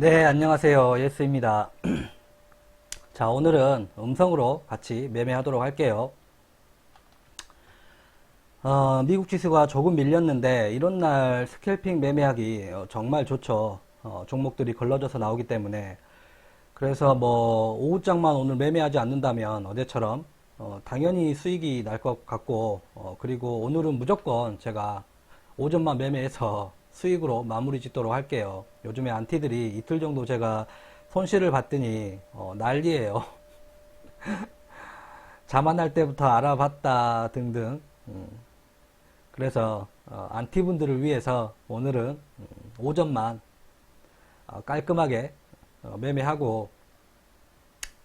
네, 안녕하세요. 예스입니다. 자, 오늘은 음성으로 같이 매매하도록 할게요. 어, 미국 지수가 조금 밀렸는데, 이런 날 스캘핑 매매하기 어, 정말 좋죠. 어, 종목들이 걸러져서 나오기 때문에. 그래서 뭐, 오후장만 오늘 매매하지 않는다면, 어제처럼, 어, 당연히 수익이 날 것 같고, 어, 그리고 오늘은 무조건 제가 오전만 매매해서 수익으로 마무리 짓도록 할게요. 요즘에 안티들이 이틀 정도 제가 손실을 봤더니 어, 난리예요. 자만할 때부터 알아봤다 등등. 음. 그래서 어, 안티분들을 위해서 오늘은 음, 오전만 어, 깔끔하게 어, 매매하고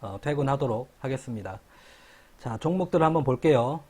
어, 퇴근하도록 하겠습니다. 자 종목들을 한번 볼게요.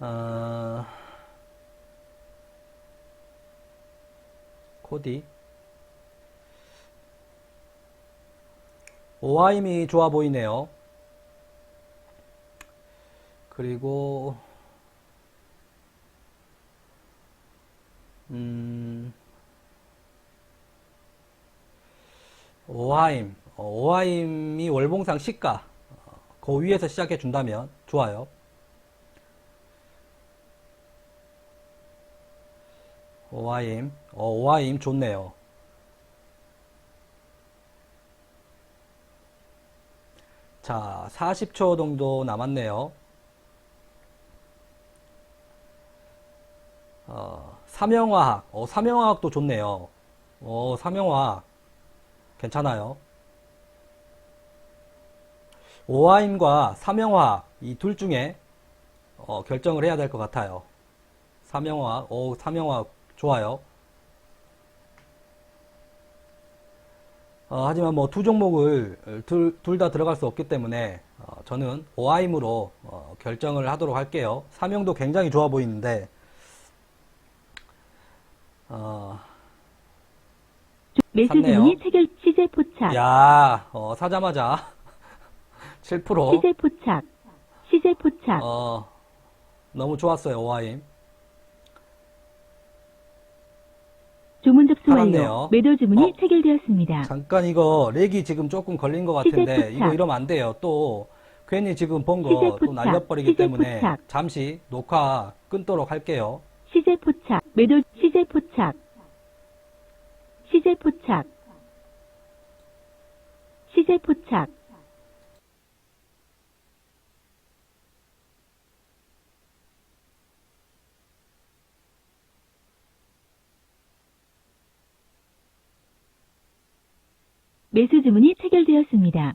어, 코디 오하임이 좋아 보이네요. 그리고 음 오하임 어, 오하임이 월봉상 시가 어, 그 위에서 시작해 준다면 좋아요. 오하임 어, 오하임 좋네요. 자, 40초 정도 남았네요. 어, 삼형화학. 어, 삼형화학도 좋네요. 어, 삼형화학. 괜찮아요. 오하임과 삼형화학. 이 둘 중에, 어, 결정을 해야 될 것 같아요. 삼형화학. 오, 삼형화학. 좋아요. 어, 하지만 뭐 두 종목을 둘 다 들어갈 수 없기 때문에 어, 저는 오하임으로 어, 결정을 하도록 할게요. 삼형도 굉장히 좋아 보이는데 어, 매수. 주문이 체결 시제 포착 야 어, 사자마자 7% 시제 포착 시제 포착 어, 너무 좋았어요 오하임. 주문 접수 팔았네요. 매도 주문이 어. 체결되었습니다. 잠깐 이거 렉이 지금 조금 걸린 것 같은데 이거. 이러면 안 돼요. 또 괜히 지금 본 거 또. 날려버리기 때문에 포착. 잠시 녹화 끊도록 할게요. 시제 포착 매도 시제 포착 시제 포착 시제 포착 매수 주문이 체결되었습니다.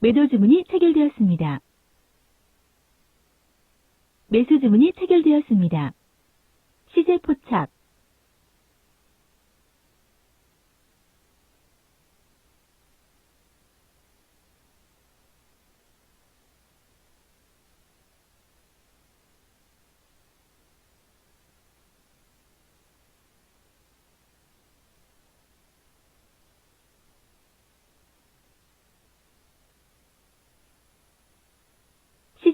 매도 주문이 체결되었습니다. 매수 주문이 체결되었습니다. 시제 포착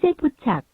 시제 포착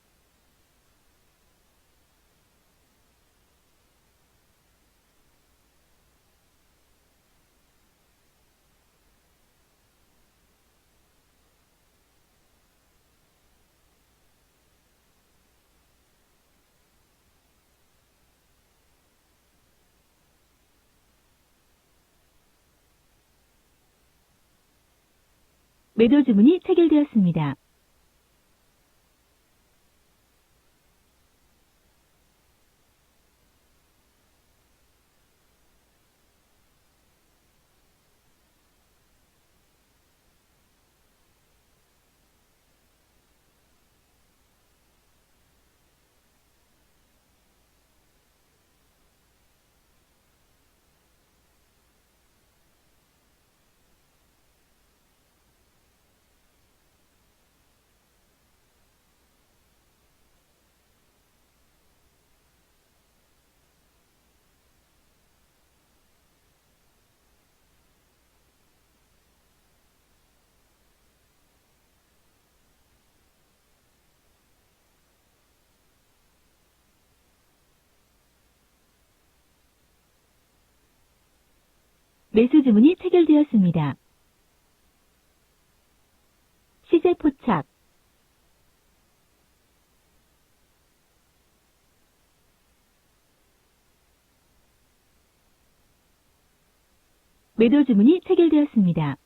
매도 주문이 체결되었습니다. 매수 주문이 체결되었습니다. 시세 포착 매도 주문이 체결되었습니다.